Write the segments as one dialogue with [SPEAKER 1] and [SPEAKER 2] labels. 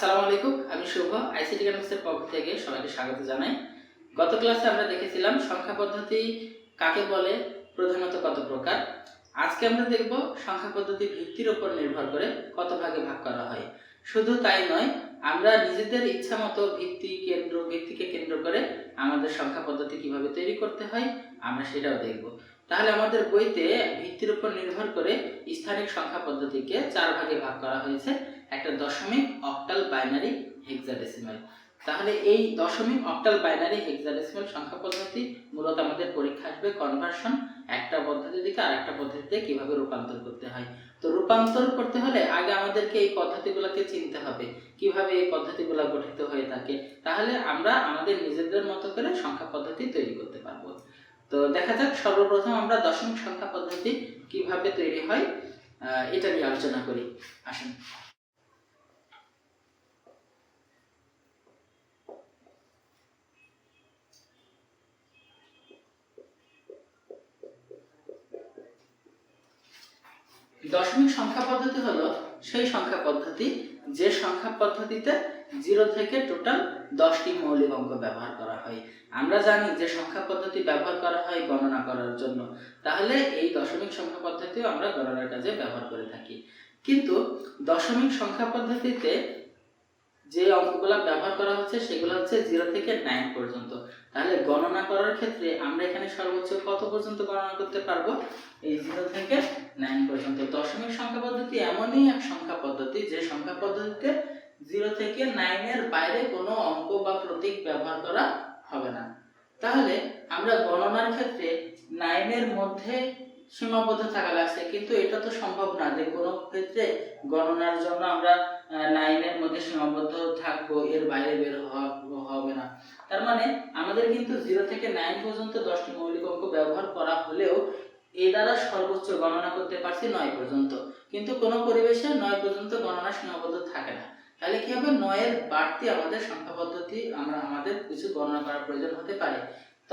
[SPEAKER 1] আসসালামু আলাইকুম, আমি শুভ। আইসিটি কেমিক্সের পক্ষ থেকে সবাইকে স্বাগত জানাই। গত ক্লাসে আমরা দেখেছিলাম সংখ্যা পদ্ধতি কাকে বলে, প্রধানত কত প্রকার। আজকে আমরা দেখব সংখ্যা পদ্ধতি ভিত্তির উপর নির্ভর করে কত ভাগে ভাগ করা হয়। শুধু তাই নয়, আমরা নিজেদের ইচ্ছা মতো ভিত্তি কেন্দ্র, ভিত্তিকে কেন্দ্র করে আমাদের সংখ্যা পদ্ধতি কীভাবে তৈরি করতে হয়, আমরা সেটাও দেখব। তাহলে আমাদের বইতে ভিত্তির উপর নির্ভর করে স্থানিক সংখ্যা পদ্ধতিকে চার ভাগে ভাগ করা হয়েছে। একটা দশমিক অক্টাল বাইনারি হেক্সাডেসিমাল। তাহলে এই দশমিক অক্টাল বাইনারি হেক্সাডেসিমাল সংখ্যা পদ্ধতি মূলত আমাদের পরীক্ষা আসবে কনভার্সন একটা পদ্ধতি থেকে আর একটা পদ্ধতিতে কীভাবে রূপান্তর করতে হয়। তো রূপান্তর করতে হলে আগে আমাদেরকে এই পদ্ধতিগুলোকে চিনতে হবে, কীভাবে এই পদ্ধতিগুলো গঠিত হয়ে থাকে। তাহলে আমরা আমাদের নিজেদের মতো করে সংখ্যা পদ্ধতি তৈরি করতে পারব। তো দেখা যাক, সর্বপ্রথম আমরা দশমিক সংখ্যা পদ্ধতি কীভাবে তৈরি হয় এটা নিয়ে আলোচনা করি। আসুন। দশমিক সংখ্যা পদ্ধতি হলো সেই সংখ্যা পদ্ধতি, যে সংখ্যা পদ্ধতিতে জিরো থেকে টোটাল দশটি মৌলিক অঙ্ক ব্যবহার করা হয়। আমরা জানি যে সংখ্যা পদ্ধতি ব্যবহার করা হয় গণনা করার জন্য। তাহলে এই দশমিক সংখ্যা পদ্ধতিও আমরা গণনার কাজে ব্যবহার করে থাকি। কিন্তু দশমিক সংখ্যা পদ্ধতিতে যে অঙ্কগুলো ব্যবহার করা হচ্ছে সেগুলো হচ্ছে জিরো থেকে নাইন পর্যন্ত। তাহলে গণনা করার ক্ষেত্রে আমরা এখানে সর্বোচ্চ কত পর্যন্ত গণনা করতে পারব? এই জিরো থেকে নাইন পর্যন্ত। দশমিক সংখ্যা পদ্ধতি এমনই এক সংখ্যা পদ্ধতি যে সংখ্যা পদ্ধতিতে জিরো থেকে নাইনের বাইরে কোনো অঙ্ক বা প্রতীক ব্যবহার করা হবে না। তাহলে আমরা গণনার ক্ষেত্রে নাইনের মধ্যে সীমাবদ্ধ থাকা লাগছে। কিন্তু এটা তো সম্ভব না যে কোনো ক্ষেত্রে গণনার জন্য আমরা নাইনের মধ্যে সীমাবদ্ধ থাকব, এর বাইরে বের হবে না। তার মানে আমাদের কিন্তু জিরো থেকে নাইন পর্যন্ত দশটি মৌলিক অঙ্ক ব্যবহার করা হলেও এ দ্বারা সর্বোচ্চ গণনা করতে পারছি নয় পর্যন্ত। কিন্তু কোনো পরিবেশে নয় পর্যন্ত গণনা সীমাবদ্ধ থাকে না। তাহলে কি হবে? নয়ের বাড়তি আমাদের সংখ্যা পদ্ধতি আমরা, আমাদের কিছু গণনা করার প্রয়োজন হতে পারে।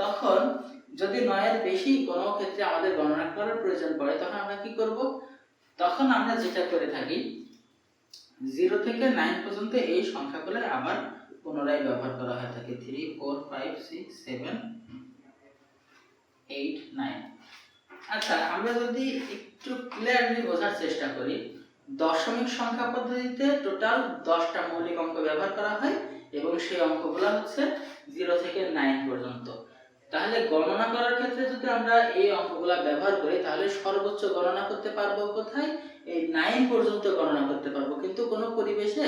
[SPEAKER 1] তখন যদি নয়ের বেশি কোনো ক্ষেত্রে আমাদের গণনা করার প্রয়োজন পড়ে, তখন আমরা কি করব? তখন আমরা যেটা করে থাকি জিরো থেকে নাইন পর্যন্ত এই সংখ্যাগুলো আবার পুনরায় ব্যবহার করা হয়ে থাকে। Three four five six seven eight nine আচ্ছা আমরা যদি একটু ক্লিয়ারলি বোঝার চেষ্টা করি, দশমিক সংখ্যা পদ্ধতিতে টোটাল দশটা মৌলিক অঙ্ক ব্যবহার করা হয় এবং সেই অঙ্কগুলো হচ্ছে জিরো থেকে নাইন পর্যন্ত। তাহলে গণনা করার ক্ষেত্রে যদি আমরা এই অঙ্কগুলো ব্যবহার করি, তাহলে সর্বোচ্চ গণনা করতে পারব কোথায়? এই নাইন পর্যন্ত গণনা করতে পারব। কিন্তু কোনো পরিবেশে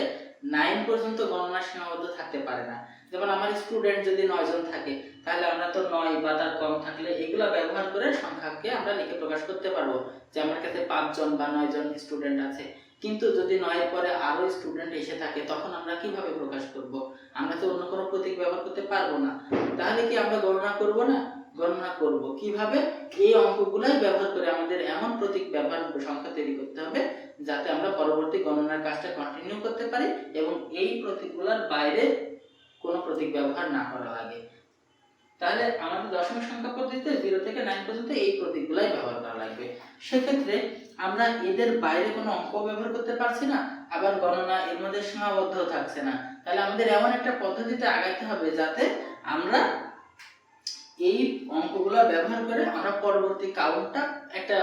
[SPEAKER 1] নাইন পর্যন্ত গণনা সীমাবদ্ধ থাকতে পারে না। যেমন আমার স্টুডেন্ট যদি নয় জন থাকে, তাহলে আমরা তো নয় বা তার কম থাকলে এগুলো ব্যবহার করে সংখ্যাকে আমরা লিখে প্রকাশ করতে পারব। যে আমার কাছে পাঁচজন বা নয় জন স্টুডেন্ট আছে কিন্তু যদি নয়ের পরে আরও স্টুডেন্ট এসে থাকে, তখন আমরা কীভাবে প্রকাশ করব? আমরা তো অন্য কোনো প্রতীক ব্যবহার করতে পারব না। তাহলে কি আমরা গণনা করব না? গণনা করব। কীভাবে? এই অঙ্কগুলাই ব্যবহার করে আমাদের এমন প্রতীক ব্যবহার সংখ্যা তৈরি করতে হবে, যাতে আমরা পরবর্তী গণনার কাজটা কন্টিনিউ করতে পারি এবং এই প্রতীকগুলোর বাইরে কোনো প্রতীক ব্যবহার না করা লাগে। তাহলে আমাদের দশমিক সংখ্যা পদ্ধতিতে জিরো থেকে নাইন পর্যন্ত এই প্রতীকগুলাই ব্যবহার করা লাগবে। সেক্ষেত্রে আমরা এদের বাইরে কোনো অঙ্ক ব্যবহার করতে পারছি না, আবার গণনা এর মধ্যে সীমাবদ্ধ থাকছে না। তাহলে আমাদের এমন একটা পদ্ধতিতে আগাইতে হবে যাতে আমরা এই অঙ্কগুলো ব্যবহার করে আমরা পরবর্তী কাউন্টটা একটা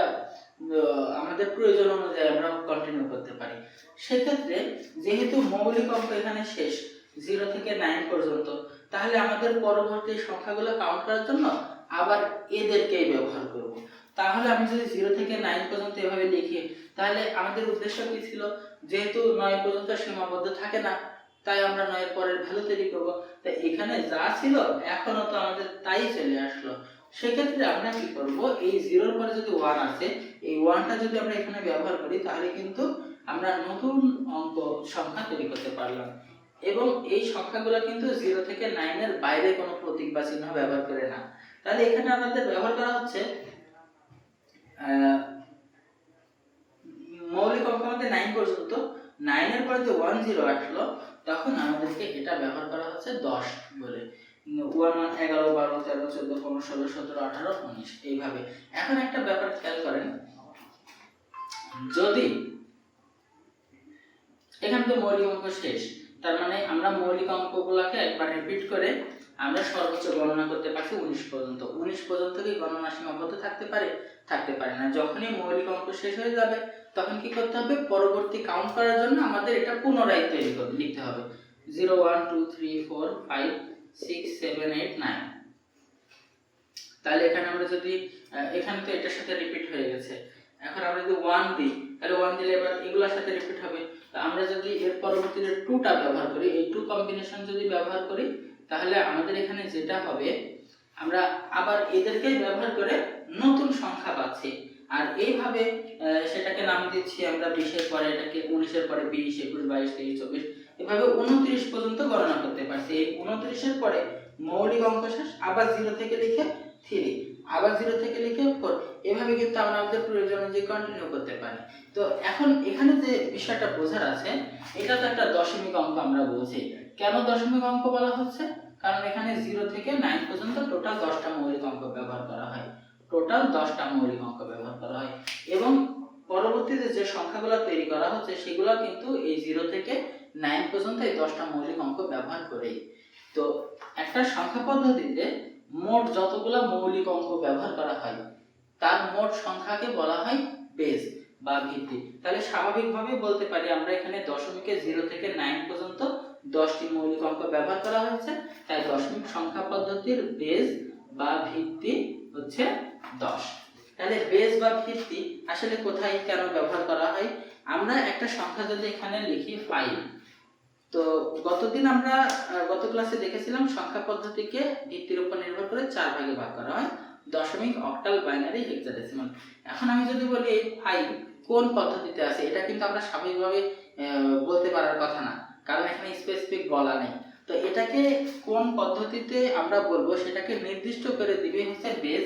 [SPEAKER 1] আমাদের প্রয়োজন অনুযায়ী আমরা কন্টিনিউ করতে পারি। সেক্ষেত্রে যেহেতু মৌলিক অঙ্ক এখানে শেষ জিরো থেকে নাইন পর্যন্ত, তাহলে আমাদের পরবর্তী সংখ্যাগুলো কাউন্ট করার জন্য আবার এদেরকেই ব্যবহার করব। তাহলে আমি যদি জিরো থেকে নাইন পর্যন্ত এভাবে লিখি, তাহলে আমাদের উদ্দেশ্য কি ছিল? যেহেতু নয় পর্যন্ত সীমাবদ্ধ থাকে না, তাই আমরা নয়ের পরের ভ্যালু তৈরি করব। তাই এখানে যা ছিল এখনও তো আমাদের তাই চলে আসলো। সেক্ষেত্রে আমরা কি করব? এই জিরোর পরে যদি ওয়ান আছে এই ওয়ানটা যদি আমরা এখানে ব্যবহার করি, তাহলে কিন্তু আমরা নতুন অঙ্ক সংখ্যা তৈরি করতে পারলাম। এবং এই সংখ্যাগুলো কিন্তু জিরো থেকে নাইনের বাইরে কোনো প্রতীক বা চিহ্ন ব্যবহার করে না। তাহলে এখানে আমাদের ব্যবহার করা হচ্ছে মৌলিক অঙ্ক আমাদের নাইন পর্যন্ত নাইনের পরে যে ওয়ান জিরো আসলো, তখন আমাদেরকে এটা ব্যবহার করা হচ্ছে দশ বলে। ওয়ান ওয়ান এগারো, বারো, তেরো, চোদ্দ, পনেরো, ষোলো, সতেরো, আঠারো, উনিশ, এইভাবে। এখন একটা ব্যাপার খেয়াল করেন, যদি এখানে তো মৌলিক অঙ্ক শেষ, তার মানে আমরা মৌলিক অঙ্কগুলোকে একবার রিপিট করে আমরা সর্বোচ্চ গণনা করতে পারছি উনিশ পর্যন্ত। উনিশ পর্যন্ত কি গণনা সীমাবদ্ধ থাকতে পারে? থাকতে পারে না। যখনই মৌলিক অঙ্ক শেষ হয়ে যাবে, তখন কি করতে হবে? পরবর্তী কাউন্ট করার জন্য আমাদের এটা পুনরায় তৈরি করে লিখতে হবে। Zero one two three four five six seven eight nine তাহলে এখানে আমরা যদি এখানে তো এটার সাথে রিপিট হয়ে গেছে। এখন আমরা যদি ওয়ান দিই, তাহলে ওয়ান দিলে এবার এগুলোর সাথে রিপিট হবে। আমরা যদি এর পরবর্তীতে টুটা ব্যবহার করি, এই টু কম্বিনেশন যদি ব্যবহার করি, তাহলে আমাদের এখানে যেটা হবে, আমরা আবার এদেরকেই ব্যবহার করে নতুন সংখ্যা পাচ্ছি আর এইভাবে সেটাকে নাম দিচ্ছি আমরা বিশের পরে, এটাকে উনিশের পরে বিশ, একুশ, বাইশ, তেইশ, চব্বিশ। এভাবে উনত্রিশ পর্যন্ত গণনা করতে পারছি। এই উনত্রিশের পরে মৌলিক অঙ্ক শেষ আবার জিরো থেকে লিখে থ্রি আবার জিরো থেকে লিখে ফোর এভাবে কিন্তু আমরা আমাদের প্রয়োজন অনুযায়ী কন্টিনিউ করতে পারি। তো এখন এখানে যে বিষয়টা বোঝার আছে, এটা তো একটা দশমিক অঙ্ক আমরা বলছি। কেন দশমিক অঙ্ক বলা হচ্ছে? কারণ এখানে জিরো থেকে নাইন পর্যন্ত টোটাল দশটা মৌলিক অঙ্ক ব্যবহার করা হয়। টোটাল দশটা মৌলিক অঙ্ক ব্যবহার করা হয়। এবং পরবর্তীতে যে সংখ্যাগুলো তৈরি করা হচ্ছে, সেগুলো কিন্তু এই জিরো থেকে নাইন পর্যন্ত এই দশটা মৌলিক অঙ্ক ব্যবহার করেই। তো একটা সংখ্যা পদ্ধতিতে মোট যতগুলো মৌলিক অঙ্ক ব্যবহার করা হয়, তার মোট সংখ্যাকে বলা হয় বেস বা ভিত্তি। তাহলে স্বাভাবিকভাবেই বলতে পারি আমরা এখানে দশমিকে জিরো থেকে নাইন পর্যন্ত দশটি মৌলিক অঙ্ক ব্যবহার করা হয়েছে। তাই দশমিক সংখ্যা পদ্ধতির বেস বা ভিত্তি হচ্ছে দশ। তাহলে বেস বা ভিত্তি আসলে কোথায় কেন ব্যবহার করা হয়? আমরা একটা সংখ্যা যদি এখানে লিখি ফাইভ তো গতদিন আমরা গত ক্লাসে দেখেছিলাম সংখ্যা পদ্ধতিকে ভিত্তির উপর নির্ভর করে চার ভাগে ভাগ করা হয়, দশমিক অক্টাল বাইনারি হেক্সাডেসিমাল এখন আমি যদি বলি ফাইভ কোন পদ্ধতিতে আছে? এটা কিন্তু আমরা স্বাভাবিকভাবে বলতে পারার কথা না। কারণ এখানে স্পেসিফিক বলা নেই। তো এটাকে কোন পদ্ধতিতে আমরা বলব? সেটাকে নির্দিষ্ট করে দিবে হচ্ছে বেজ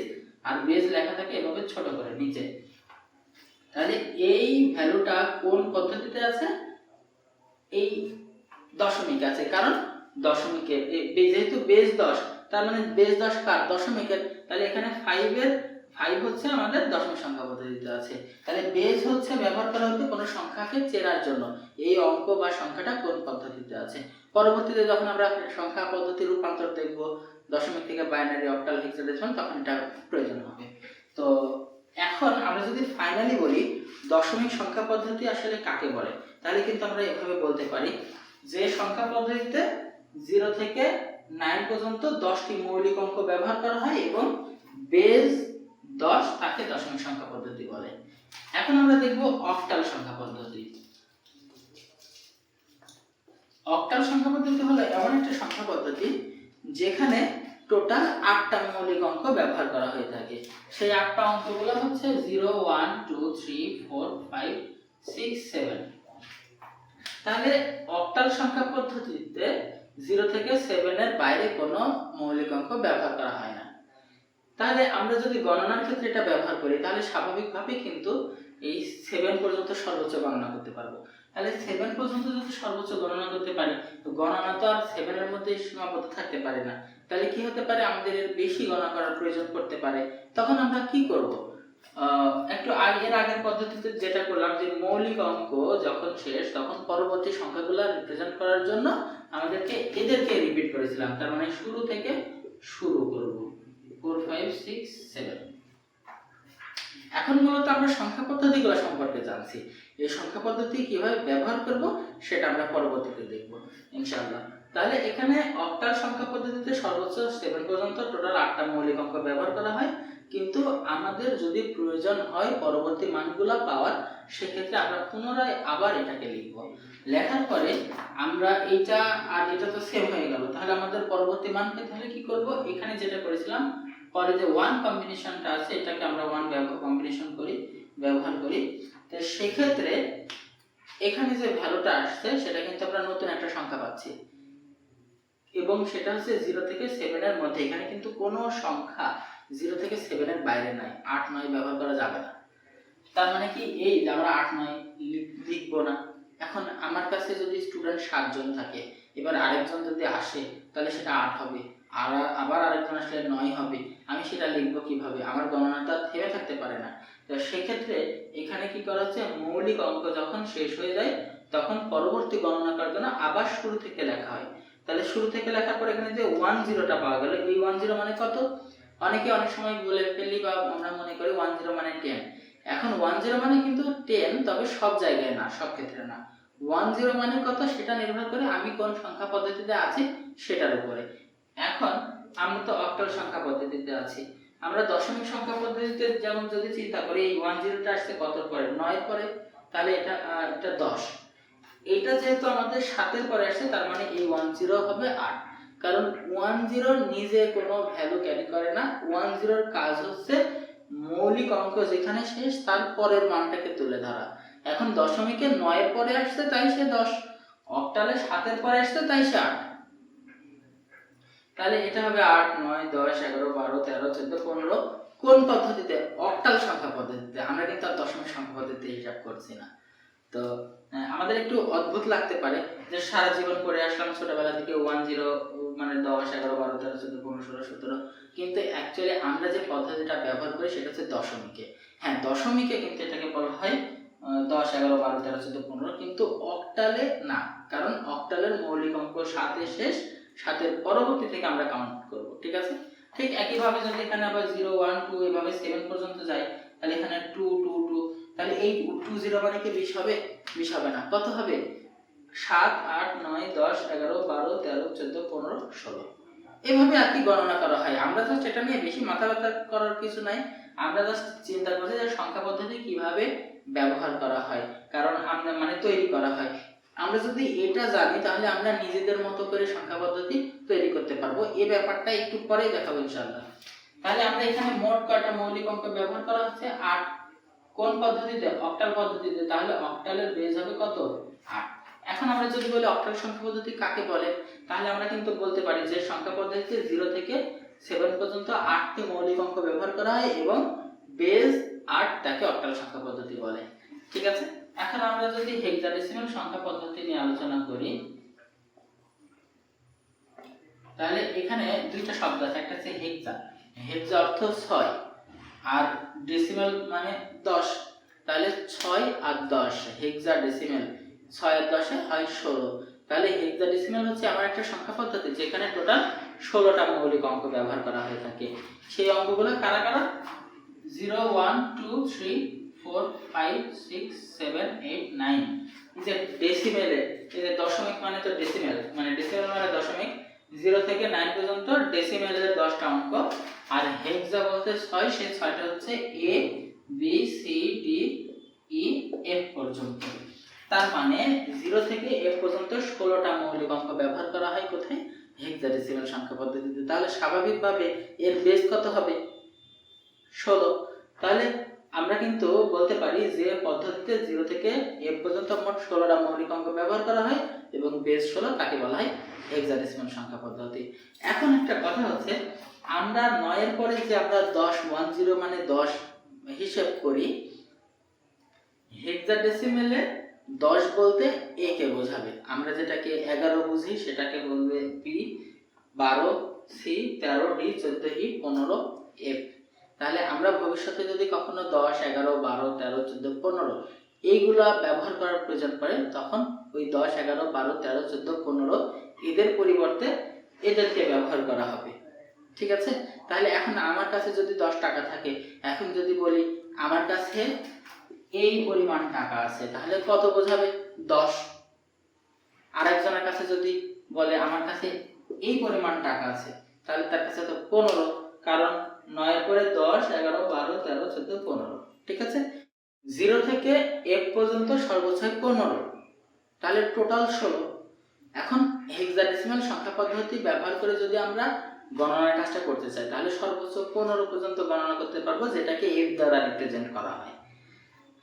[SPEAKER 1] আর বেজ লেখা থাকে এভাবে ছোট করে, নিচে। তাহলে এই ভ্যালুটা কোন পদ্ধতিতে আছে? এই দশমিক আছে। কারণ দশমিকের যেহেতু বেজ দশ, তার মানে বেজ দশ কার? দশমিকের। তাহলে এখানে ফাইভের ফাইভ হচ্ছে আমাদের দশমিক সংখ্যা পদ্ধতিতে আছে। তাহলে বেজ হচ্ছে ব্যবহার করা হতো কোনো সংখ্যাকে চেনার জন্য। এই অঙ্ক বা সংখ্যাটা কোন পদ্ধতিতে আছে? পরবর্তীতে যখন আমরা সংখ্যা পদ্ধতির রূপান্তর দেখব, দশমিক থেকে বাইনারি অক্টাল হেক্সাডেসিমাল তখন এটা প্রয়োজন হবে। তো এখন আমরা যদি ফাইনালি বলি, দশমিক সংখ্যা পদ্ধতি আসলে কাকে বলে? তাহলে কিন্তু আমরা এভাবে বলতে পারি, যে সংখ্যা পদ্ধতিতে জিরো থেকে নাইন পর্যন্ত দশটি মৌলিক অঙ্ক ব্যবহার করা হয় এবং বেজ দশ তাকে দশমিক সংখ্যা পদ্ধতি বলে। এখন আমরা দেখব অক্টাল সংখ্যা পদ্ধতি। অক্টাল সংখ্যা পদ্ধতি হলো এমন একটা সংখ্যা পদ্ধতি যেখানে টোটাল আটটা মৌলিক অঙ্ক ব্যবহার করা হয়ে থাকে। সেই আটটা অঙ্কগুলো হচ্ছে zero one two three four five six seven তাহলে অক্টাল সংখ্যা পদ্ধতিতে জিরো থেকে সেভেনের বাইরে কোনো মৌলিক অঙ্ক ব্যবহার করা হয় না। তাহলে আমরা যদি গণনার ক্ষেত্রে এটা ব্যবহার করি, তাহলে স্বাভাবিকভাবেই কিন্তু এই সেভেন পর্যন্ত সর্বোচ্চ গণনা করতে পারব। তাহলে সেভেন পর্যন্ত যদি সর্বোচ্চ গণনা করতে পারি, তো গণনা তো আর সেভেনের মধ্যে সীমাবদ্ধ থাকতে পারে না। তাহলে কি হতে পারে? আমাদের বেশি গণনা করার প্রয়োজন পড়তে পারে। তখন আমরা কি করব? একটু আগের আগের পদ্ধতিতে যেটা করলাম যে মৌলিক অঙ্ক যখন শেষ, তখন পরবর্তী সংখ্যাগুলো রিপ্রেজেন্ট করার জন্য আমাদেরকে এদেরকে রিপিট করেছিলাম। তার মানে শুরু থেকে শুরু করব। এখন মূলত আমরা সংখ্যা সম্পর্কে জানছি। এই সংখ্যা পদ্ধতি কীভাবে ব্যবহার করব সেটা আমরা পরবর্তীতে দেখব তাহলে এখানে অক্টাল সংখ্যা পদ্ধতিতে সর্বোচ্চ সেভেন পর্যন্ত টোটাল আটটা মৌলিক অঙ্ক ব্যবহার করা হয়। কিন্তু আমাদের যদি প্রয়োজন হয় পরবর্তী মানগুলো পাওয়ার, সেক্ষেত্রে আমরা পুনরায় আবার এটাকে লিখব। লেখার পরে আমরা এটা আর এটা তো সেম হয়ে গেল। তাহলে আমাদের পরবর্তী মান পেতে হলে কি করব? এখানে যেটা করেছিলাম পরে যে ওয়ান কম্বিনেশনটা আছে, এটাকে আমরা ওয়ান ব্যবহার কম্বিনেশন করি, ব্যবহার করি। তো সেক্ষেত্রে এখানে যে ভ্যালুটা আসছে, সেটা কিন্তু আমরা নতুন একটা সংখ্যা পাচ্ছি। এবং সেটা হচ্ছে জিরো থেকে সেভেনের মধ্যে। এখানে কিন্তু কোনো সংখ্যা জিরো থেকে সেভেনের বাইরে নাই। আট, নয় ব্যবহার করা যাবে না। তার মানে কি? এই যে আমরা আট, নয় লিখব না। এখন আমার কাছে যদি স্টুডেন্ট সাতজন থাকে, এবার আরেকজন যদি আসে, তাহলে সেটা আট হবে। আর আবার আরেকজন আসলে নয় হবে, আমি সেটা লিখব কীভাবে? আমার গণনাটা থেমে থাকতে পারে না। তো সেক্ষেত্রে এখানে কি করা হচ্ছে? মৌলিক অঙ্ক যখন শেষ হয়ে যায়, তখন পরবর্তী গণনা করার জন্য আবার শুরু থেকে লেখা হয়। তাহলে শুরু থেকে লেখার পর এখানে যে ওয়ান জিরোটা পাওয়া গেল, এই ওয়ান জিরো মানে কত? অনেকে অনেক সময় বলে ফেলি বা আমরা মনে করি ওয়ান জিরো মানে টেন এখন ওয়ান জিরো মানে কিন্তু টেন তবে সব জায়গায় না, সব ক্ষেত্রে না। ওয়ান জিরো মানে কত? সেটা নির্ভর করে আমি কোন সংখ্যা পদ্ধতিতে আছি, সেটার উপরে। এখন আমরা তো অক্টাল সংখ্যা পদ্ধতিতে আছি। আমরা দশমিক সংখ্যা পদ্ধতিতে যেমন যদি চিন্তা করি, এই ওয়ান জিরোটা আসছে কত পরে? নয় পরে? তাহলে এটা এটা দশ। এটা যেহেতু আমাদের সাতের পরে আসছে, তার মানে এই ওয়ান জিরো হবে আট। কারণ ওয়ান জিরো নিজে কোনো ভ্যালু ক্যারি করে না। ওয়ান জিরোর কাজ হচ্ছে মৌলিক অঙ্ক যেখানে শেষ, তার পরের মানটাকে তুলে ধরা। এখন দশমিকে নয়ের পরে আসছে, তাই সে দশ। অক্টালে সাতের পরে আসছে, তাই সে আট। তাহলে এটা হবে আট, নয়, দশ, এগারো, বারো, তেরো, চোদ্দ, পনেরো। কোন পদ্ধতিতে? অক্টাল সংখ্যা পদ্ধতিতে। আমরা কিন্তু আর দশমিক সংখ্যা পদ্ধতিতে হিসাব করছি না। তো আমাদের একটু অদ্ভুত লাগতে পারে যে সারা জীবন করে আসলাম ছোটবেলা থেকে ওয়ান জিরো মানে দশ, এগারো, বারো, তেরো, চোদ্দ, পনেরো, ষোলো, সতেরো। কিন্তু অ্যাকচুয়ালি আমরা যে পদ্ধতিটা ব্যবহার করি সেটা হচ্ছে দশমিকে। হ্যাঁ দশমিকে কিন্তু এটাকে বলা হয় দশ, এগারো, বারো, তেরো, চোদ্দ, পনেরো। কিন্তু অক্টালে না। কারণ অক্টালের মৌলিক অঙ্ক সাতে শেষ সাতের পরবর্তী থেকে আমরা কাউন্ট করব, ঠিক আছে? ঠিক একইভাবে যদি এখানে আবার জিরো ওয়ান টু এভাবে সেভেন পর্যন্ত যাই তাহলে এখানে টু টু টু তাহলে এই টু জিরো মানে কি বিশ হবে? বিশ হবে না। কত হবে? সাত, আট, নয়, দশ, এগারো, বারো, তেরো, চোদ্দ, পনেরো, ষোলো। এভাবে আর কি গণনা করা হয়? আমরা জাস্ট এটা নিয়ে বেশি মাথা ব্যথা করার কিছু নাই। আমরা জাস্ট চিন্তা করছি যে সংখ্যা পদ্ধতি কীভাবে ব্যবহার করা হয়? কারণ আমরা মানে তৈরি করা হয়। আমরা যদি এটা জানি, তাহলে আমরা নিজেদের মতো করে সংখ্যা পদ্ধতি তৈরি করতে পারব। এই ব্যাপারটা একটু পরেই দেখাবো ইনশাআল্লাহ। তাহলে আমরা এখানে মোট কয়টা মৌলিক অঙ্ক ব্যবহার করা হচ্ছে? আট। কোন পদ্ধতিতে? অক্টাল পদ্ধতিতে। তাহলে অক্টালের বেজ হবে কত? আট। এখন আমরা যদি বলি অক্টাল সংখ্যা পদ্ধতি কাকে বলে, তাহলে আমরা কিন্তু বলতে পারি যে সংখ্যা পদ্ধতিতে জিরো থেকে সেভেন পর্যন্ত আটটি মৌলিক অঙ্ক ব্যবহার করা হয় এবং বেজ আট তাকে অক্টাল সংখ্যা পদ্ধতি বলে। ঠিক আছে? এখন আমরা যদি হেক্সাডেসিমাল সংখ্যা পদ্ধতি নিয়ে আলোচনা করি, তাহলে এখানে দুইটা শব্দ আছে, একটা হচ্ছে হেক্সা হেক্সা অর্থ ছয়, আর ডেসিমাল মানে দশ। তাহলে ছয় আর দশ হেক্সা ডেসিমাল ছয় আর দশে হয় ষোলো। তাহলে হেক্সা ডেসিমাল হচ্ছে আমার একটা সংখ্যা পদ্ধতি, যেখানে টোটাল ষোলোটা মৌলিক অঙ্ক ব্যবহার করা হয়ে থাকে। সেই অঙ্কগুলো কারা কারা? Zero one two three four five six seven eight nine যে ডেসিমেলে এই যে দশমিক মানে তো ডেসিমেল মানে ডেসিমেল মানে দশমিক জিরো থেকে নাইন পর্যন্ত ডেসিমেলের দশটা অঙ্ক। আর হেক্সা বলতে ছয়, সেই ছয়টা হচ্ছে A B C D E F পর্যন্ত। তার মানে জিরো থেকে এফ পর্যন্ত ষোলোটা মৌলিক অঙ্ক ব্যবহার করা হয় কোথায়? হেক্সাডেসিমাল সংখ্যা পদ্ধতিতে। তাহলে স্বাভাবিকভাবে এর বেস কত হবে? ষোলো। তাহলে কিন্তু বলতে পারি যে পদ্ধতিতে জিরো থেকে এফ পর্যন্ত মোট ষোলোটা মৌলিক অঙ্ক ব্যবহার করা হয় এবং বেস ষোলো তাকে বলা হয়? হেক্সাডেসিমাল সংখ্যা পদ্ধতি। এখন একটা কথা হচ্ছে, আমরা নয়ের পরে যে আমরা দশ ওয়ান জিরো মানে দশ হিসেব করি হেক্সাডেসিমেলে দশ বলতে এ কে বোঝাবে। আমরা যেটাকে এগারো বুঝি, সেটাকে বলবে বি বারো সি তেরো ডি চোদ্দ ই পনেরো এফ তাহলে আমরা ভবিষ্যতে যদি কখনো দশ, এগারো, বারো, তেরো, চোদ্দ, পনেরো এইগুলা ব্যবহার করার প্রয়োজন পড়ে, তখন ওই দশ, এগারো, বারো, তেরো, চোদ্দ, পনেরো এদের পরিবর্তে এদেরকে ব্যবহার করা হবে। ঠিক আছে? তাহলে এখন আমার কাছে যদি দশ টাকা থাকে, এখন যদি বলি আমার কাছে এই পরিমাণ টাকা আছে, তাহলে কত বোঝাবে? দশ। আরেকজনের কাছে যদি বলে আমার কাছে এই পরিমাণ টাকা আছে, তাহলে তার কাছে তো পনেরো। কারণ নয়ের পরে দশ, এগারো, বারো, তেরো, চোদ্দ, পনেরো। ঠিক আছে? জিরো থেকে এক পর্যন্ত সর্বোচ্চ পনেরো। তাহলে টোটাল ষোলো। এখন হেক্সাডেসিমাল সংখ্যা পদ্ধতি ব্যবহার করে যদি আমরা গণনার কাজটা করতে চাই, তাহলে সর্বোচ্চ পনেরো পর্যন্ত গণনা করতে পারব, যেটাকে এফ দ্বারা রিপ্রেজেন্ট করা হয়।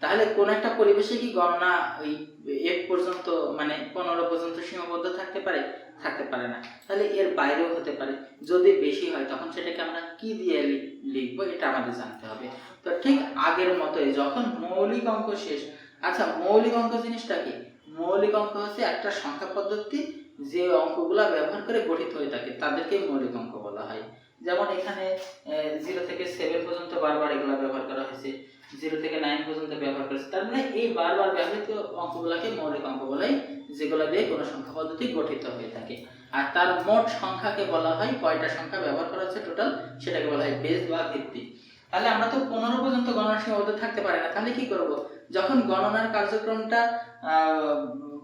[SPEAKER 1] তাহলে কোন একটা পরিবেশে কি গণনা ওই এফ পর্যন্ত মানে পনেরো পর্যন্ত সীমাবদ্ধ থাকতে পারে? থাকতে পারে না। তাহলে এর বাইরেও হতে পারে। যদি বেশি হয়, তখন সেটাকে আমরা কি দিয়ে লিখব এটা আমাদের জানতে হবে। তো ঠিক আগের মতোই যখন মৌলিক অঙ্ক শেষ আচ্ছা মৌলিক অঙ্ক জিনিসটা কি? মৌলিক অঙ্ক হচ্ছে একটা সংখ্যা পদ্ধতি যে অঙ্কগুলা ব্যবহার করে গঠিত হয়ে থাকে। তাদেরকে মৌলিক অঙ্ক বলা হয়। যেমন এখানে জিরো থেকে সেভেন পর্যন্ত বারবার এগুলা ব্যবহার করা হয়েছে। জিরো থেকে নাইন পর্যন্ত ব্যবহার করেছে। তার মানে এই বারবার ব্যবহৃত অঙ্কগুলোকে মৌলিক অঙ্ক বলাই যেগুলো দিয়ে কোনো সংখ্যা পদ্ধতি গঠিত হয়ে থাকে। আর তার মোট সংখ্যাকে বলা হয়, কয়টা সংখ্যা ব্যবহার করা হচ্ছে টোটাল সেটাকে বলা হয় বেস বা ভিত্তি। তাহলে আমরা তো পনেরো পর্যন্ত গণনা সীমাবদ্ধ থাকতে পারি না। তাহলে কি করব? যখন গণনার কার্যক্রমটা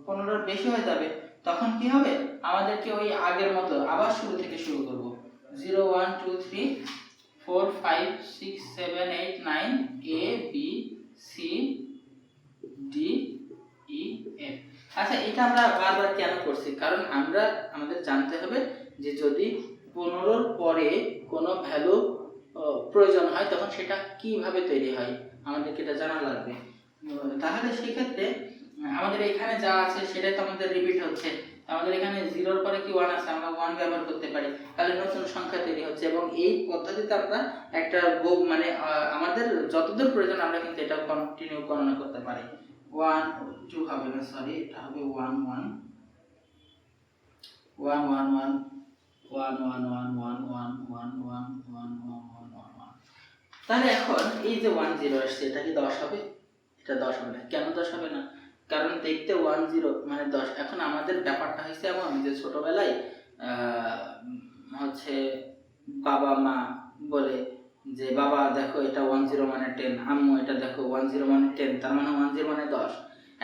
[SPEAKER 1] পনেরোর বেশি হয়ে যাবে, তখন কি হবে? আমাদেরকে ওই আগের মতো আবার শুরু থেকে শুরু করব। Zero one two three four five six seven eight nine A, B, C, D, E, F. আচ্ছা এটা আমরা বারবার কেন করছি? কারণ আমরা, আমাদের জানতে হবে যে যদি পনেরোর পরে কোনো ভ্যালু প্রয়োজন হয়, তখন সেটা কীভাবে তৈরি হয়? আমাদেরকে এটা জানা লাগবে। তাহলে সেক্ষেত্রে আমাদের এখানে যা আছে, সেটাই তো আমাদের রিপিট হচ্ছে। আমাদের এখানে জিরোর পরে কি ওয়ান আছে আমরা ওয়ান ব্যবহার করতে পারি তাহলে নতুন সংখ্যা তৈরি হচ্ছে এবং এই পদ্ধতিতে আমরা একটা বহু মানে আমাদের যতদূর প্রয়োজন আমরা কিন্তু এটা কন্টিনিউ গণনা করতে পারি ওয়ান টু হবে না সরি এটা হবে one one one one one one one one one one one one one one one one one তাহলে এখন এই যে ওয়ান জিরো আসছে এটা কি দশ হবে এটা দশ হবে না কেন দশ হবে না কারণ দেখতে ওয়ান জিরো মানে দশ। এখন আমাদের ব্যাপারটা হয়েছে এমন যে ছোটবেলায় হচ্ছে বাবা মা বলে যে, বাবা, দেখো এটা ওয়ান জিরো মানে টেন আম্মু এটা দেখো ওয়ান জিরো মানে টেন তার মানে ওয়ান জিরো মানে দশ।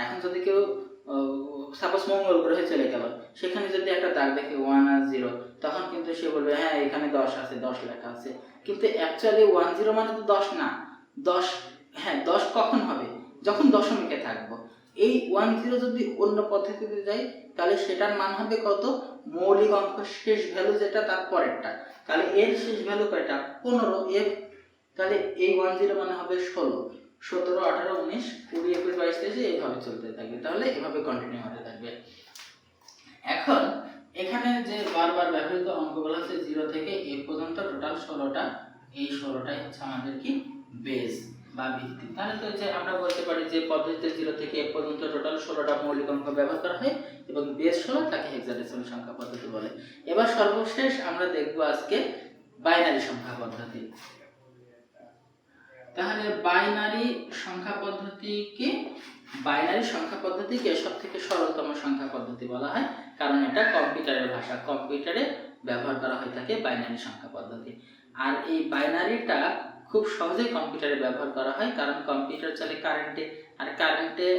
[SPEAKER 1] এখন যদি কেউ সাপোজ মঙ্গল গ্রহে চলে গেল, সেখানে যদি একটা দাগ দেখে ওয়ান আর জিরো তখন কিন্তু সে বলবে হ্যাঁ এখানে দশ আছে, দশ লেখা আছে। কিন্তু অ্যাকচুয়ালি ওয়ান জিরো মানে তো দশ না। দশ হ্যাঁ দশ কখন হবে? যখন দশমিকে থাকব। এই ওয়ান জিরো যদি অন্য পদ্ধতিতে যাই, তাহলে সেটার মান হবে কত? মৌলিক অঙ্ক শেষ ভ্যালু যেটা তার পরেরটা। তাহলে এর শেষ ভ্যালু কয়টা? পনেরো। এর তাহলে এই ওয়ান জিরো মানে হবে ষোলো। সতেরো, আঠারো, উনিশ, কুড়ি, একুশ, বাইশ, তেইশে, এইভাবে চলতে থাকবে। তাহলে এভাবে কন্টিনিউ হতে থাকবে। এখন এখানে যে বারবার ব্যবহৃত অঙ্কগুলো আছে জিরো থেকে এ পর্যন্ত টোটাল ষোলোটা, এই ষোলোটাই হচ্ছে আমাদের কি বেস বা ভিত্তি। তাহলে তো যে আমরা বলতে পারি যে পদ্ধতিতে জিরো থেকে এ পর্যন্ত টোটাল ষোলোটা মৌলিক অঙ্ক ব্যবহার করা হয় এবং বেস ষোলো তাকে হেক্সাডেসিমাল সংখ্যা পদ্ধতি বলে। এবার সর্বশেষ আমরা দেখব আজকে বাইনারি সংখ্যা পদ্ধতি। তাহলে বাইনারি সংখ্যা পদ্ধতিকে বাইনারি সংখ্যা পদ্ধতিকে সব থেকে সরলতম সংখ্যা পদ্ধতি বলা হয়, কারণ এটা কম্পিউটারের ভাষা। কম্পিউটারে ব্যবহার করা হয়ে থাকে বাইনারি সংখ্যা পদ্ধতি। আর এই বাইনারিটা খুব সহজেই কম্পিউটারে ব্যবহার করা হয়, কারণ কম্পিউটার চলে কারেন্টে আর কারেন্টে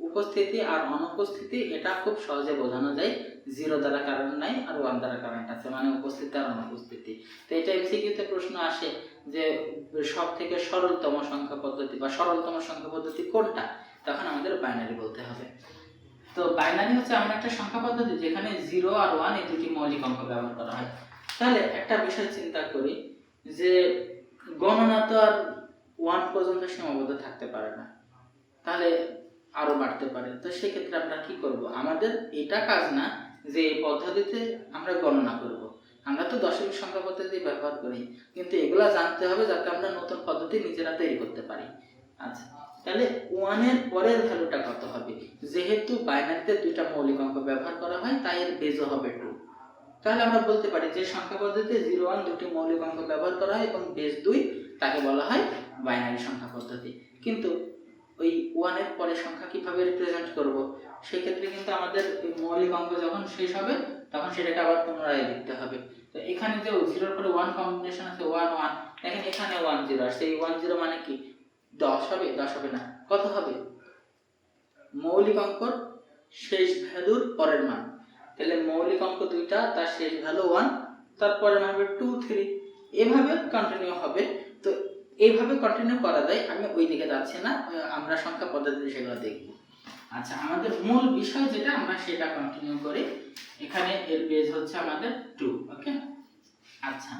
[SPEAKER 1] উপস্থিতি আর অনুপস্থিতি, এটা খুব সহজে বোঝানো যায়। জিরো দ্বারা কারেন্ট নাই আর ওয়ান দ্বারা কারেন্ট আছে মানে উপস্থিতি আর অনুপস্থিতি। তো এটা এমসিকিউতে প্রশ্ন আসে যে সব থেকে সরলতম সংখ্যা পদ্ধতি বা সরলতম সংখ্যা পদ্ধতি কোনটা? তখন আমাদের বাইনারি বলতে হবে। তো বাইনারি হচ্ছে এমন একটা সংখ্যা পদ্ধতি যেখানে জিরো আর ওয়ান এই দুটি মৌলিক অঙ্ক ব্যবহার করা হয়। তাহলে একটা বিষয় চিন্তা করি যে গণনা তো আর ওয়ান পর্যন্ত সীমাবদ্ধ থাকতে পারে না। তাহলে আরও বাড়তে পারে। তো সেক্ষেত্রে আমরা কি করব? আমাদের এটা কাজ না যে এই পদ্ধতিতে আমরা গণনা করব। আমরা তো দশমিক সংখ্যা পদ্ধতি ব্যবহার করি, কিন্তু এগুলা জানতে হবে যাতে আমরা নতুন পদ্ধতি নিজেরা তৈরি করতে পারি। আচ্ছা তাহলে ওয়ানের পরের ভ্যালুটা কত হবে? যেহেতু বাইনারিতে দুইটা মৌলিক অঙ্ক ব্যবহার করা হয়, তাই এর বেজও হবে টু তাহলে আমরা বলতে পারি যে সংখ্যা পদ্ধতিতে জিরো ওয়ান দুটি মৌলিক অঙ্ক ব্যবহার করা হয় এবং বেস দুই তাকে বলা হয় বাইনারি সংখ্যা পদ্ধতি। কিন্তু ওই ওয়ানের পরে সংখ্যা কীভাবে রিপ্রেজেন্ট করব? সেক্ষেত্রে কিন্তু আমাদের মৌলিক অঙ্ক যখন শেষ হবে, তখন সেটাকে আবার পুনরায় লিখতে হবে। তো এখানে যে জিরোর পরে ওয়ান কম্বিনেশন আছে ওয়ান ওয়ান দেখেন এখানে ওয়ান জিরো আসছে। এই ওয়ান জিরো মানে কি? দশ হবে? দশ হবে না। কত হবে? মৌলিক অঙ্কর শেষ ভ্যালুর পরের মান। তাহলে মৌলিক অঙ্ক দুইটা, তার শেষ ভ্যালু ওয়ান তারপরে হবে টু থ্রি এভাবে কন্টিনিউ হবে। তো এইভাবে কন্টিনিউ করা যায়, আমি ওই দিকে যাচ্ছি না আমরা সংখ্যা পদ্ধতি সেগুলো দেখব। আচ্ছা আমাদের মূল বিষয় যেটা, আমরা সেটা কন্টিনিউ করি। এখানে এর বেজ হচ্ছে আমাদের টু ওকে আচ্ছা।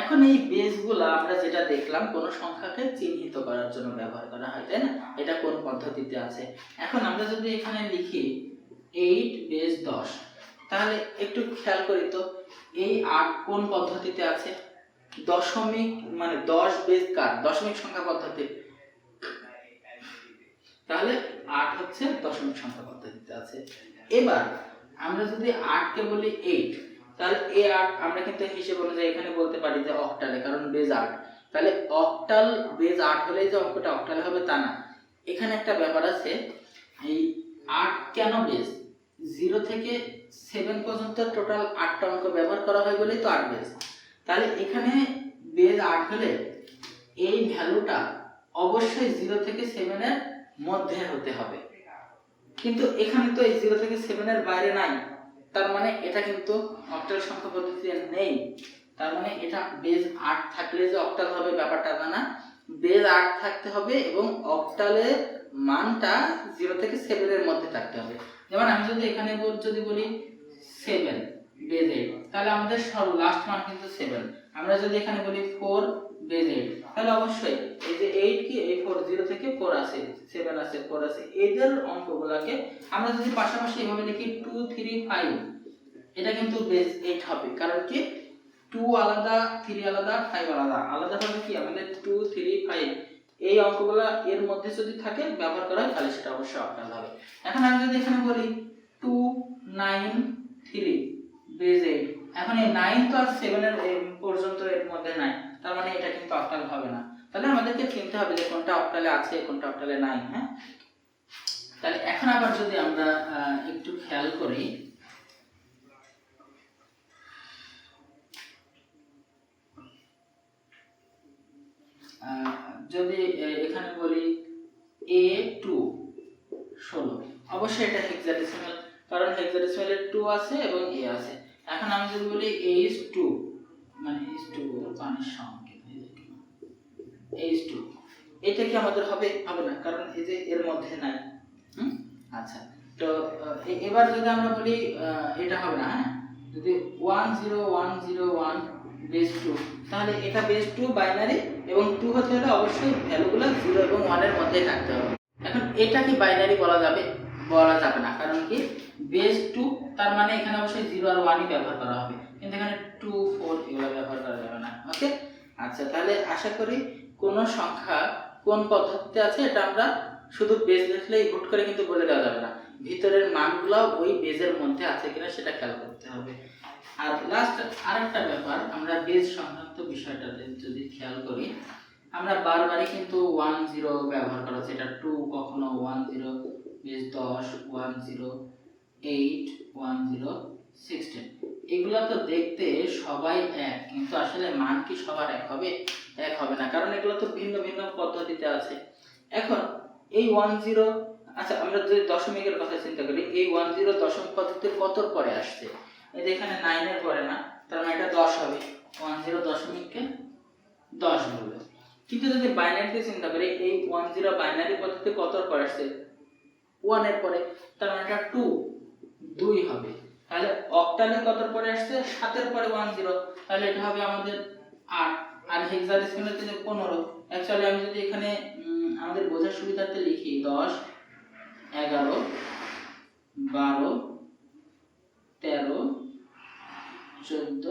[SPEAKER 1] এখন এই বেসগুলো আমরা যেটা দেখলাম, কোন সংখ্যাকে চিহ্নিত করার জন্য ব্যবহার করা হয়, তাই না? এটা কোন পদ্ধতিতে আছে? এখন আমরা যদি এখানে লিখি এইট বেস দশ। তাহলে একটু খেয়াল করি তো, এই আট কোন পদ্ধতিতে আছে? দশমিক মানে দশ বেস কার? দশমিক সংখ্যা পদ্ধতি। তাহলে আট হচ্ছে দশমিক সংখ্যা পদ্ধতিতে আছে। এবার আমরা যদি আটকে বলি এইট তাহলে এ আট আমরা কিন্তু হিসেব অনুযায়ী এখানে বলতে পারি যে অক্টালে কারণ বেজ আট। তাহলে অক্টাল বেজ আট হলেই যে অঙ্কটা অক্টাল হবে তা না। এখানে একটা ব্যাপার আছে, এই আট কেন বেজ জিরো থেকে সেভেন পর্যন্ত টোটাল আটটা অঙ্ক ব্যবহার করা হয় বলেই তো আট বেজ। তাহলে এখানে বেজ আট হলে এই ভ্যালুটা অবশ্যই জিরো থেকে সেভেনের মধ্যে হতে হবে। কিন্তু এখানে তো এই জিরো থেকে সেভেনের বাইরে নাই। তার মানে এটা কিন্তু অক্টাল সংখ্যা পদ্ধতিতে নেই। তার মানে এটা বেজ আট থাকলে যে অক্টাল হবে ব্যাপারটা তা না। বেজ আট থাকতে হবে এবং অক্টালের মানটা জিরো থেকে সেভেনের মধ্যে থাকতে হবে। যেমন আমি যদি এখানে যদি বলি সেভেন বেজ এইট তাহলে আমাদের সর্ব লাস্ট মান কিন্তু সেভেন আমরা যদি এখানে বলি ফোর বেজ এইট তাহলে অবশ্যই এই যে এইট কি, এই ফোর জিরো থেকে ফোর আছে সেভেন আছে ফোর আছে এদের অঙ্কগুলোকে আমরা যদি পাশাপাশি এভাবে লিখি টু থ্রি ফাইভ এটা কিন্তু বেজ এইট হবে। কারণ কি? টু আলাদা থ্রি আলাদা ফাইভ আলাদা। আলাদা হবে কি? আমাদের টু থ্রি ফাইভ এই অঙ্কগুলো এর মধ্যে যদি থাকে ব্যবহার করা হয়, তাহলে সেটা অবশ্যই অক্টাল হবে। এখন আমি যদি এখানে বলি two nine three base eight এখন এই নাইন তো আর সেভেনের পর্যন্ত এর মধ্যে নাই। তার মানে এটা কিন্তু অক্টাল হবে না। তাহলে আমাদেরকে চিনতে হবে যে কোনটা অক্টালে আছে, কোনটা অক্টালে নাই হ্যাঁ? তাহলে এখন আবার যদি আমরা একটু খেয়াল করি যদি এখানে বলি এ টু ষোলো। অবশ্যই এটা হেক্সাডেসিমাল কারণ হেক্সাডেসিমালের টু আছে এবং এ আছে। এখন আমি যদি বলি এ ইজ টু মানে ইজ টু পানির সংকেত এইচ টু এটা কি আমাদের হবে? হবে না, কারণ এই যে এর মধ্যে নাই। আচ্ছা। তো এবার যদি আমরা বলি এটা হবে না হ্যাঁ? যদি one zero one zero one base two তাহলে এটা বেস টু বাইনারি এবং টু হতে হলে অবশ্যই ভ্যালুগুলো জিরো এবং ওয়ানের মধ্যে থাকতে হবে। এখন এটা কি বাইনারি বলা যাবে? বলা যাবে না। কারণ কি? বেস টু তার মানে এখানে অবশ্যই জিরো আর ওয়ানই ব্যবহার করা হবে। কিন্তু এখানে টু ফোর এগুলো ব্যবহার করা যাবে না। ওকে আচ্ছা তাহলে আশা করি কোন সংখ্যা কোন পদ্ধতিতে আছে এটা আমরা শুধু বেজ লিখলেই হুট করে কিন্তু বলে দেওয়া যাবে না। ভিতরের মানগুলো ওই বেজের মধ্যে আছে কিনা সেটা খেয়াল করতে হবে। আর লাস্ট আরেকটা ব্যাপার, আমরা বেজ সংক্রান্ত বিষয়টাতে যদি খেয়াল করি, আমরা বারবারই কিন্তু ওয়ান জিরো ব্যবহার করা হচ্ছে। এটা টু কখনো ওয়ান জিরো বেজ দশ one zero eight one zero sixteen এগুলো তো দেখতে সবাই এক, কিন্তু আসলে মান কি সবার এক হবে? এক হবে না, কারণ এগুলো তো ভিন্ন ভিন্ন পদ্ধতিতে আছে। এখন, এই ওয়ান জিরো আচ্ছা আমরা যদি দশমিকের কথা চিন্তা করি, এই ওয়ান জিরো দশমিক পদ্ধতির কতর পরে আসছে? যে এখানে নাইনের পরে না, তার মানে এটা দশ হবে। ওয়ান জিরো দশমিককে দশ বলবে। কিন্তু যদি বাইনারিতে চিন্তা করি, এই ওয়ান জিরো বাইনারি পদ্ধতি কতর পরে আসছে? ওয়ানের পরে। তার মানে এটা টু দুই হবে। তাহলে অক্টালে কতর পরে আসছে? সাতের পরে ওয়ান জিরো তাহলে এটা হবে আমাদের আট। আর হেক্সাডেসিমালের থেকে পনেরো। অ্যাকচুয়ালি আমি যদি এখানে আমাদের বোঝার সুবিধার্থে লিখি, দশ, এগারো, বারো, তেরো চোদ্দ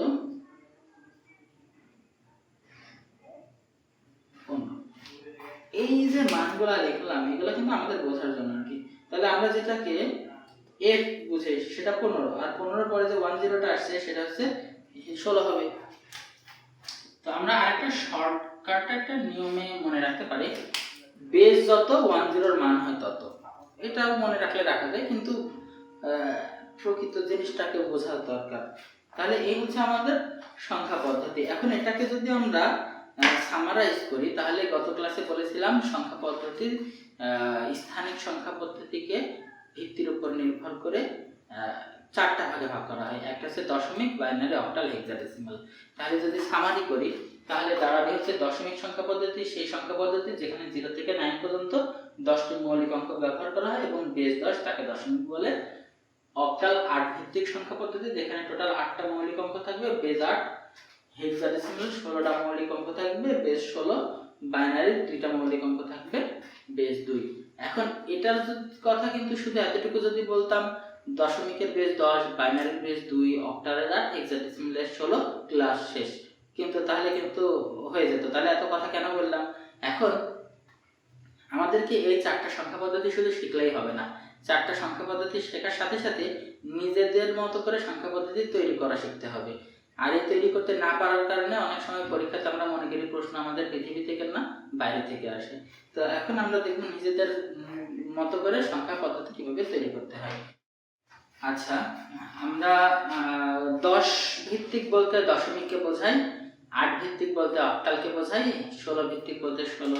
[SPEAKER 1] এই যে মানগুলা লিখলাম এগুলো কিন্তু আমাদের বোঝার জন্য আর কি। তাহলে আমরা যেটাকে এফ বুঝে সেটা পনেরো। আর পনেরোর পরে যে ওয়ান জিরোটা আসছে, সেটা হচ্ছে ষোলো হবে। তো আমরা আরেকটা শর্টকাট একটা নিয়মে মনে রাখতে পারি বেস যত ওয়ান জিরোর মান হয় তত। এটা মনে রাখলে রাখা যায়, কিন্তু প্রকৃত জিনিসটাকে বোঝার দরকার। তাহলে এই হচ্ছে আমাদের সংখ্যা পদ্ধতি। এখন এটাকে যদি আমরা সামারাইজ করি, তাহলে গত ক্লাসে বলেছিলাম সংখ্যা পদ্ধতির স্থানিক সংখ্যা পদ্ধতিকে ভিত্তির উপর নির্ভর করে চারটা ভাগে ভাগ করা হয়। একটা হচ্ছে দশমিক বাইনারি অক্টাল হেক্সাডেসিমাল তাহলে যদি সামারি করি, তাহলে দাঁড়াবে হচ্ছে দশমিক সংখ্যা পদ্ধতি। সেই সংখ্যা পদ্ধতি যেখানে জিরো থেকে নাইন পর্যন্ত দশটি মৌলিক অঙ্ক ব্যবহার করা হয় এবং বেশ দশ তাকে দশমিক বলে অক্টাল আট ভিত্তিক সংখ্যা পদ্ধতি, যেখানে টোটাল আটটা মৌলিক অঙ্ক থাকবে বেজ আট হেক্সাডেসিমাল ষোলোটা মৌলিক অঙ্ক থাকবে বেস ষোলো বাইনারি দুইটা মৌলিক অঙ্ক থাকবে বেস দুই। এখন এটার কথা কিন্তু শুধু এতটুকু যদি বলতাম, দশমিকের বেস দশ বাইনারির বেস দুই অক্টালের আট হেক্সাডেসিমালের ষোলো ক্লাস শেষ। কিন্তু তাহলে কিন্তু হয়ে যেত। তাহলে এত কথা কেন বললাম? এখন আমাদেরকে এই চারটা সংখ্যা পদ্ধতি শুধু শিখলেই হবে না। চারটা সংখ্যা পদ্ধতি শেখার সাথে সাথে নিজেদের মতো করে সংখ্যা পদ্ধতি তৈরি করা শিখতে হবে। আর এই তৈরি করতে না পারার কারণে অনেক সময় পরীক্ষাতে আমরা মনে করি প্রশ্ন আমাদের পৃথিবী থেকে না, বাইরে থেকে আসে। তো এখন আমরা দেখব নিজেদের মতো করে সংখ্যা পদ্ধতি কীভাবে তৈরি করতে হয়। আচ্ছা আমরা দশ ভিত্তিক বলতে দশমিককে বোঝাই, আট ভিত্তিক বলতে অক্টালকে বোঝাই, ষোলো ভিত্তিক বলতে ষোলো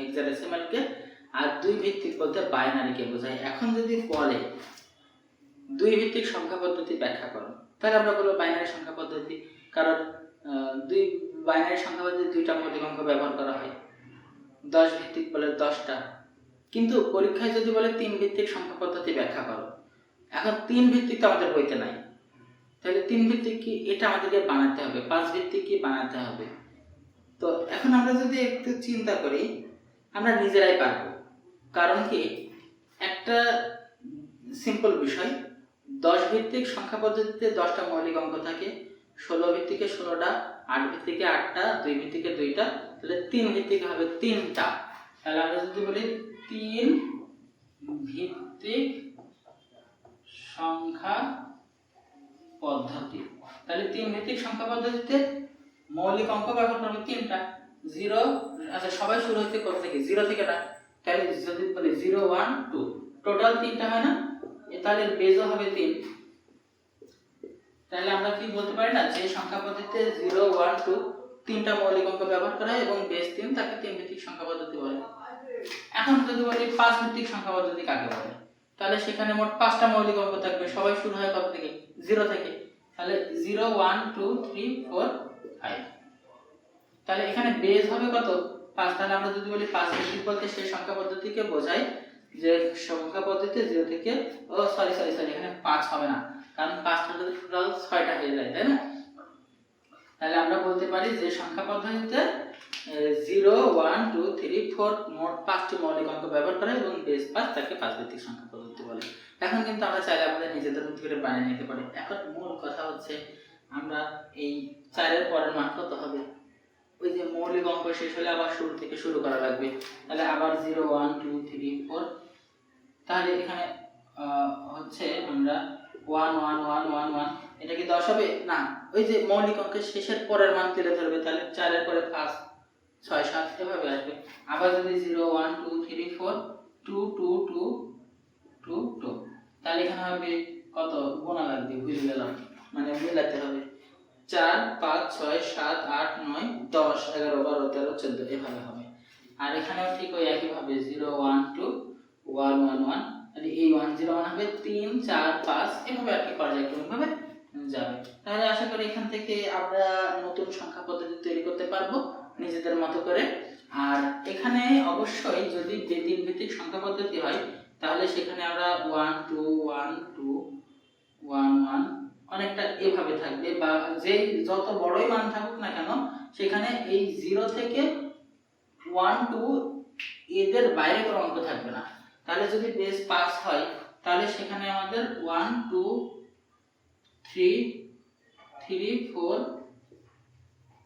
[SPEAKER 1] হেক্সাডেসিমালকে আর দুই ভিত্তিক বলতে বাইনারিকে বোঝায়। এখন যদি বলে দুই ভিত্তিক সংখ্যা পদ্ধতি ব্যাখ্যা করো, তাহলে আমরা বলব বাইনারি সংখ্যা পদ্ধতি। কারণ দুই বাইনারি সংখ্যা পদ্ধতি দুইটা মৌলিক অঙ্ক ব্যবহার করা হয়। দশ ভিত্তিক বলে দশটা। কিন্তু পরীক্ষায় যদি বলে তিন ভিত্তিক সংখ্যা পদ্ধতি ব্যাখ্যা করো, এখন তিন ভিত্তিক তো আমাদের বইতে নাই। তাহলে তিন ভিত্তিক কি? এটা আমাদেরকে বানাতে হবে। পাঁচ ভিত্তিক কি বানাতে হবে? তো এখন আমরা যদি একটু চিন্তা করি, আমরা নিজেরাই পারব। কারণ কি? একটা সিম্পল বিষয়, দশ ভিত্তিক সংখ্যা পদ্ধতিতে দশটা মৌলিক অঙ্ক থাকে, ষোলো ভিত্তিকে ষোলোটা, আট ভিত্তিকে আটটা, দুই ভিত্তিকে দুইটা, তাহলে তিন ভিত্তিকে হবে তিনটা। তাহলে আমরা যদি বলি তিন ভিত্তিক সংখ্যা পদ্ধতি, তাহলে তিন ভিত্তিক সংখ্যা পদ্ধতিতে মৌলিক অঙ্ক ব্যবহার করবে তিনটা। জিরো আচ্ছা সবাই শুরু হচ্ছে কোথা থেকে? জিরো থেকে না? তাহলে যদি বলি জিরো, ওয়ান, টু, টোটাল তিনটা হয় না? তাহলে বেজও হবে তিন। তাহলে আমরা কি বলতে পারি না? যে সংখ্যা পদ্ধতিতে জিরো, ওয়ান, টু, তিনটা মৌলিক অঙ্ক ব্যবহার করা হয় এবং বেস তিন তাকে তিন ভিত্তিক সংখ্যা পদ্ধতি বলে। এখন যদি বলি পাঁচ ভিত্তিক সংখ্যা পদ্ধতি কাকে বলে? তাহলে সেখানে মোট পাঁচটা মৌলিক অঙ্ক থাকবে। সবাই শুরু হয় কত থেকে? জিরো থেকে। তাহলে zero, one, two, three, four, five. তাহলে এখানে বেস হবে কত? পাঁচ, তাহলে আমরা যদি বলি পাঁচ ভিত্তিক বলতে সেই সংখ্যা পদ্ধতিকে বোঝাই, যে সংখ্যা পদ্ধতিতে জিরো থেকে, ও সরি সরি সরি এখানে পাঁচ হবে না। কারণ পাঁচটা যদি টোটাল ছয়টা হয়ে যায়, তাই না? তাহলে আমরা বলতে পারি যে সংখ্যা পদ্ধতিতে zero, one, two, three, four, মোট পাঁচটি মৌলিক অঙ্ক ব্যবহার করে এবং বেস পাঁচ তাকে পাঁচ ভিত্তিক সংখ্যা পদ্ধতি বলে। এখন কিন্তু আমরা চাইলে আমাদের নিজেদের মধ্যে করে বানিয়ে নিতে পারি। এখন মূল কথা হচ্ছে, আমরা এই চারের পরের মান কত হবে? ওই যে মৌলিক অঙ্ক শেষ হলে আবার শুরু থেকে শুরু করা লাগবে। তাহলে আবার zero one two three four তাহলে এখানে হচ্ছে আমরা one one one one one এটা কি দশ হবে? না। ওই যে মৌলিক অঙ্কের শেষের পরের মান তুলে ধরবে, তাহলে চারের পরে পাঁচ, ছয়, সাত, এভাবে আসবে। আবার যদি zero one two three four two two two two two তাহলে এখানে হবে কত? গোনা লাগবে বুঝে গেলাম। মানে মিলাতে হবে। চার, পাঁচ, ছয়, সাত, আট, নয়, দশ, এগারো, বারো, তেরো, চোদ্দ, এভাবে হবে। আর এখানেও ঠিক ওই একইভাবে zero one two one one one তাহলে এই ওয়ান জিরো ওয়ান হবে তিন, চার, পাঁচ, এভাবে আর কি পর্যায়ক্রমিকভাবে যাবে। তাহলে আশা করি এখান থেকে আমরা নতুন সংখ্যা পদ্ধতি তৈরি করতে পারব নিজেদের মতো করে। আর এখানে অবশ্যই যদি যে ভিত্তিক সংখ্যা পদ্ধতি হয়, তাহলে সেখানে আমরা one two one two one one অনেকটা এভাবে থাকবে বা যে যত বড়ই মান থাকুক না কেন, সেখানে এই জিরো থেকে ওয়ান টু এদের বাইরে কোনো অঙ্ক থাকবে না। তাহলে যদি বেস পাস হয়, তাহলে সেখানে আমাদের one two three three four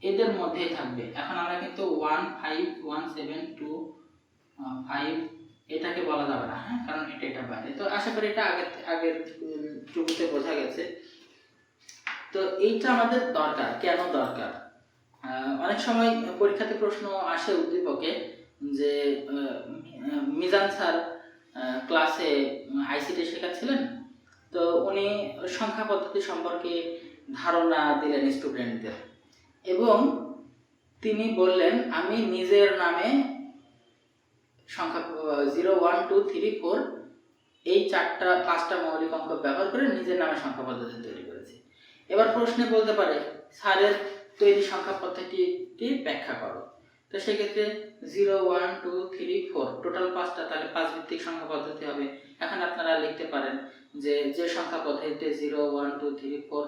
[SPEAKER 1] এদের মধ্যেই থাকবে। এখন আমরা কিন্তু one five one seven two five এটাকে বলা যাবে না হ্যাঁ? কারণ এটা এটা বাইরে। তো আশা করি এটা আগের আগের টুকুতে বোঝা গেছে। তো এইটা আমাদের দরকার, কেন দরকার? অনেক সময় পরীক্ষাতে প্রশ্ন আসে উদ্দীপকে যে মিজান স্যার ক্লাসে আইসিটি শেখাচ্ছিলেন, তো উনি সংখ্যা পদ্ধতি সম্পর্কে ধারণা দিলেন স্টুডেন্টদের এবং তিনি বললেন, আমি নিজের নামে সংখ্যা zero one two three four এই চারটা, পাঁচটা মৌলিক অঙ্ক ব্যবহার করে নিজের নামে সংখ্যা পদ্ধতি তৈরি এবার প্রশ্নে বলতে পারে, স্যারের তৈরি সংখ্যা পদ্ধতিটি ব্যাখ্যা করো। তো সেক্ষেত্রে zero, one, two, three, four, total পাঁচটা, তাহলে পাঁচ ভিত্তিক সংখ্যা পদ্ধতি হবে। এখন আপনারা লিখতে পারেন যে যে সংখ্যা পদ্ধতিতে zero, one, two, three, four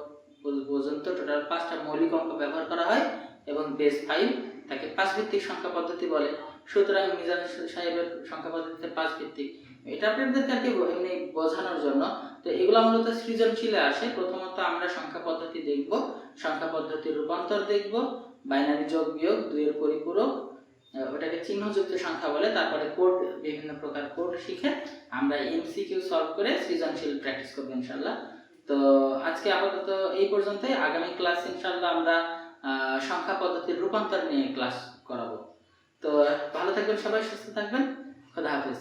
[SPEAKER 1] পর্যন্ত টোটাল পাঁচটা মৌলিক অঙ্ক ব্যবহার করা হয় এবং বেস ফাইভ তাকে পাঁচ ভিত্তিক সংখ্যা পদ্ধতি বলে। সুতরাং মিজান সাহেবের সংখ্যা পদ্ধতিতে পাঁচ ভিত্তিক। এটা আপনাদেরকে আর কি এমনি বোঝানোর জন্য তো এগুলো মূলত সৃজনশীলে আসে। প্রথমত আমরা সংখ্যা পদ্ধতি দেখব, সংখ্যা পদ্ধতির রূপান্তর দেখব, বাইনারি যোগ বিয়োগ, দুইয়ের পরিপূরক ওটাকে চিহ্নযুক্ত সংখ্যা বলে, তারপরে কোড, বিভিন্ন প্রকার কোড শিখে আমরা এমসিকিউ সলভ করে সৃজনশীল প্র্যাকটিস করব ইনশাল্লাহ তো আজকে আপাতত এই পর্যন্তই। আগামী ক্লাস ইনশাল্লাহ আমরা সংখ্যা পদ্ধতির রূপান্তর নিয়ে ক্লাস করাবো। তো ভালো থাকবেন সবাই, সুস্থ থাকবেন। খোদা হাফিজ।